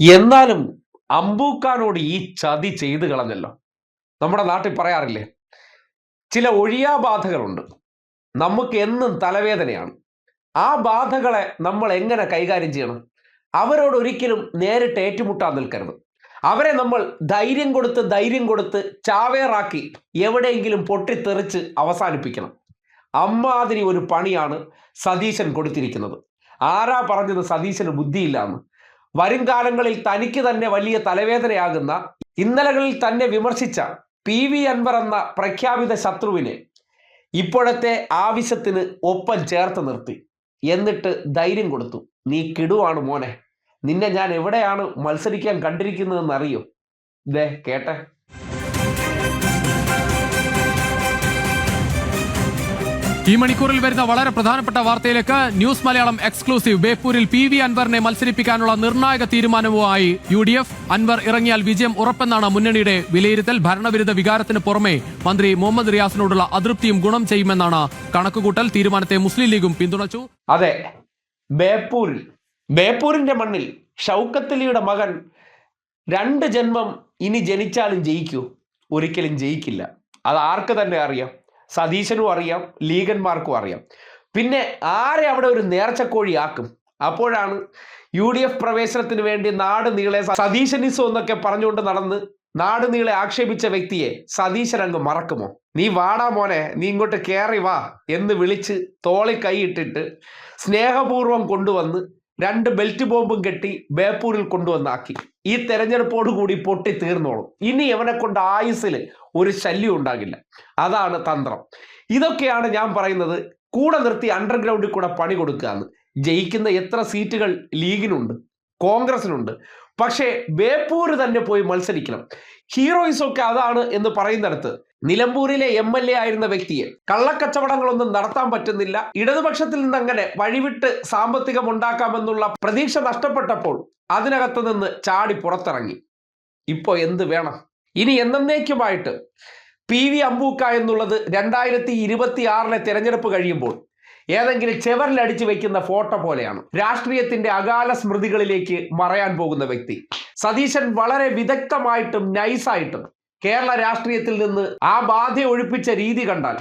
എന്നാലും അമ്പൂക്കാനോട് ഈ ചതി ചെയ്തു കളഞ്ഞല്ലോ. നമ്മുടെ നാട്ടിൽ പറയാറില്ലേ ചില ഒഴിയാബാധകളുണ്ട് നമുക്ക് എന്നും തലവേദനയാണ്. ആ ബാധകളെ നമ്മൾ എങ്ങനെ കൈകാര്യം ചെയ്യണം? അവരോട് ഒരിക്കലും നേരിട്ട് ഏറ്റുമുട്ടാൻ നിൽക്കരുത്. അവരെ നമ്മൾ ധൈര്യം കൊടുത്ത് ധൈര്യം കൊടുത്ത് ചാവേറാക്കി എവിടെയെങ്കിലും പൊട്ടിത്തെറിച്ച് അവസാനിപ്പിക്കണം. അമ്മാതിരി ഒരു പണിയാണ് സതീശൻ കൊടുത്തിരിക്കുന്നത്. ആരാ പറഞ്ഞത് സതീശന് ബുദ്ധിയില്ല എന്ന് വരും കാലങ്ങളിൽ തനിക്ക് തന്നെ വലിയ തലവേദനയാകുന്ന ഇന്നലകളിൽ തന്നെ വിമർശിച്ച പി വി അൻവർ എന്ന പ്രഖ്യാപിത ശത്രുവിനെ ഇപ്പോഴത്തെ ആവശ്യത്തിന് ഒപ്പം ചേർത്ത് നിർത്തി. എന്നിട്ട് ധൈര്യം കൊടുത്തു. നീ കിടുവാണ് മോനെ. നിന്നെ ഞാൻ എവിടെയാണ് മത്സരിക്കാൻ കണ്ടിരിക്കുന്നതെന്ന് അറിയോ ദേ കേട്ടെ. ഈ മണിക്കൂറിൽ വരുന്ന വളരെ പ്രധാനപ്പെട്ട വാർത്തയിലേക്ക് ന്യൂസ് മലയാളം എക്സ്ക്ലൂസീവ്. ബേപ്പൂരിൽ പി വി അൻവറിനെ മത്സരിപ്പിക്കാനുള്ള നിർണായക തീരുമാനവുമായി യു ഡി എഫ്. അൻവർ ഇറങ്ങിയാൽ വിജയം ഉറപ്പെന്നാണ് മുന്നണിയുടെ വിലയിരുത്തൽ. ഭരണവിരുദ്ധ വികാരത്തിന് പുറമെ മന്ത്രി മുഹമ്മദ് റിയാസിനോടുള്ള അതൃപ്തിയും ഗുണം ചെയ്യുമെന്നാണ് കണക്കുകൂട്ടൽ. തീരുമാനത്തെ മുസ്ലിം ലീഗും പിന്തുണച്ചു. അതെ. ബേപ്പൂരിൽ ബേപ്പൂരിന്റെ മണ്ണിൽ ഷൗക്കത്തലിയുടെ മകൻ രണ്ട് ജന്മം ഇനി ജനിച്ചാലും ജയിക്കൂ. ഒരിക്കലും ജയിക്കില്ല. അത് ആർക്ക് തന്നെ അറിയാം. സതീശനും അറിയാം ലീഗന്മാർക്കും അറിയാം. പിന്നെ ആരെ അവിടെ ഒരു നേർച്ചക്കോഴി ആക്കും അപ്പോഴാണ് യു ഡി എഫ് പ്രവേശനത്തിന് വേണ്ടി നാട് നീളെ സതീശനിസം എന്നൊക്കെ പറഞ്ഞുകൊണ്ട് നടന്ന് നാട് നീളെ ആക്ഷേപിച്ച വ്യക്തിയെ സതീശൻ അങ്ങ് മറക്കുമോ? നീ വാടാ മോനെ നീ ഇങ്ങോട്ട് കയറി വാ എന്ന് വിളിച്ച് തോളി കൈയിട്ടിട്ട് സ്നേഹപൂർവം കൊണ്ടുവന്ന് രണ്ട് ബെൽറ്റ് ബോംബും കെട്ടി ബേപ്പൂരിൽ കൊണ്ടുവന്നാക്കി. ഈ തെരഞ്ഞെടുപ്പോട് കൂടി പൊട്ടി തീർന്നോളും. ഇനി ഇവനെ കൊണ്ട് ആയുസ്സിൽ ഒരു ശല്യം ഉണ്ടാകില്ല. അതാണ് തന്ത്രം. ഇതൊക്കെയാണ് ഞാൻ പറയുന്നത്. കൂടെ നിർത്തി അണ്ടർഗ്രൗണ്ടിൽ കൂടെ പണി കൊടുക്കുക എന്ന്. ജയിക്കുന്ന എത്ര സീറ്റുകൾ ലീഗിനുണ്ട് കോൺഗ്രസിനുണ്ട്. പക്ഷേ ബേപ്പൂര് തന്നെ പോയി മത്സരിക്കണം. ഹീറോയിസ് ഒക്കെ അതാണ് എന്ന് പറയുന്നിടത്ത് നിലമ്പൂരിലെ എം എൽ എ ആയിരുന്ന വ്യക്തിയെ കള്ളക്കച്ചവടങ്ങളൊന്നും നടത്താൻ പറ്റുന്നില്ല. ഇടതുപക്ഷത്തിൽ നിന്ന് അങ്ങനെ വഴിവിട്ട് സാമ്പത്തികം ഉണ്ടാക്കാമെന്നുള്ള പ്രതീക്ഷ നഷ്ടപ്പെട്ടപ്പോൾ അതിനകത്ത് നിന്ന് ചാടി പുറത്തിറങ്ങി. ഇപ്പോ എന്ത് വേണം? ഇനി എന്നേക്കുമായിട്ട് പി വി അമ്പൂക്ക എന്നുള്ളത് രണ്ടായിരത്തി ഇരുപത്തി ആറിലെ തെരഞ്ഞെടുപ്പ് കഴിയുമ്പോൾ ഏതെങ്കിലും ചെവറിലടിച്ചു വെക്കുന്ന ഫോട്ടോ പോലെയാണ് രാഷ്ട്രീയത്തിന്റെ അകാല സ്മൃതികളിലേക്ക് മറയാൻ പോകുന്ന വ്യക്തി. സതീശൻ വളരെ വിദഗ്ധമായിട്ടും നൈസായിട്ടും കേരള രാഷ്ട്രീയത്തിൽ നിന്ന് ആ ബാധ ഒഴിപ്പിച്ച രീതി കണ്ടാൽ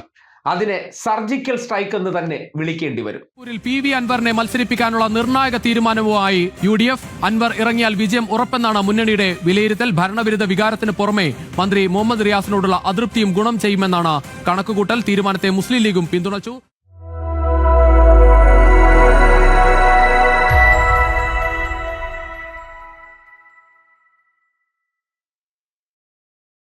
അതിനെ സർജിക്കൽ സ്ട്രൈക്ക് എന്ന് തന്നെ വിളിക്കേണ്ടി വരും. പി വി അൻവറിനെ മത്സരിപ്പിക്കാനുള്ള നിർണായക തീരുമാനവുമായി യു ഡി എഫ്. അൻവർ ഇറങ്ങിയാൽ വിജയം ഉറപ്പെന്നാണ് മുന്നണിയുടെ വിലയിരുത്തൽ. ഭരണവിരുദ്ധ വികാരത്തിന് പുറമെ മന്ത്രി മുഹമ്മദ് റിയാസിനോടുള്ള അതൃപ്തിയും ഗുണം ചെയ്യുമെന്നാണ് കണക്കുകൂട്ടൽ. തീരുമാനത്തെ മുസ്ലിം ലീഗും പിന്തുണച്ചു.